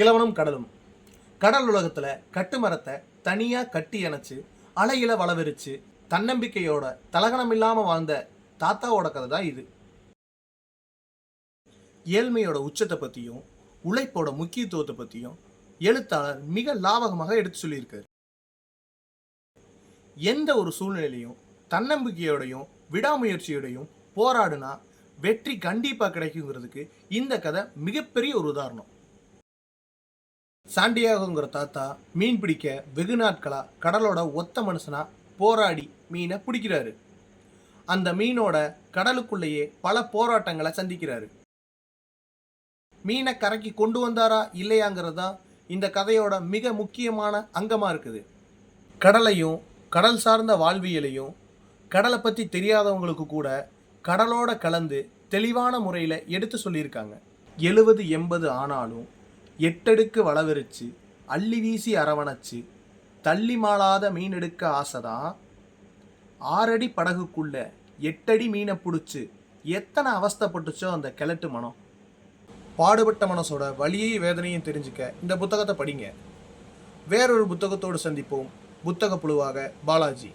கிழவனும் கடலும். கடல் உலகத்தில் கட்டுமரத்தை தனியாக கட்டி அணைச்சு அலையில வளவிரிச்சு தன்னம்பிக்கையோட தலகணம் இல்லாமல் வாழ்ந்த தாத்தாவோட கதை தான் இது. ஏழ்மையோட உச்சத்தை பற்றியும் உழைப்போட முக்கியத்துவத்தை பற்றியும் எழுத்தாளர் மிக லாவகமாக எடுத்து சொல்லியிருக்காரு. எந்த ஒரு சூழ்நிலையிலையும் தன்னம்பிக்கையோடையும் விடாமுயற்சியோடையும் போராடுனா வெற்றி கண்டிப்பாக கிடைக்குங்கிறதுக்கு இந்த கதை மிகப்பெரிய ஒரு உதாரணம். சாண்டியாகோங்கிற தாத்தா மீன் பிடிக்க வெகு நாட்களாக கடலோட ஒத்த மனுஷனாக போராடி மீனை பிடிக்கிறாரு. அந்த மீனோட கடலுக்குள்ளேயே பல போராட்டங்களை சந்திக்கிறாரு. மீனை கரைக்கு கொண்டு வந்தாரா இல்லையாங்கிறது தான் இந்த கதையோட மிக முக்கியமான அங்கமாக இருக்குது. கடலையும் கடல் சார்ந்த வாழ்வியலையும் கடலை பற்றி தெரியாதவங்களுக்கு கூட கடலோட கலந்து தெளிவான முறையில் எடுத்து சொல்லியிருக்காங்க. எழுபது எண்பது ஆனாலும் எட்டடுக்கு வளவிருச்சு அள்ளி வீசி அரவணைச்சு தள்ளி மாளாத மீன் எடுக்க ஆசைதான் ஆறடி படகுக்குள்ள எட்டடி மீனை பிடிச்சி எத்தனை அவஸ்தைப்பட்டுச்சோ அந்த கிழட்டு மனம். பாடுபட்ட மனசோட வலியையும் வேதனையும் தெரிஞ்சுக்க இந்த புத்தகத்தை படிங்க. வேறொரு புத்தகத்தோடு சந்திப்போம். புத்தக புழுவாக பாலாஜி.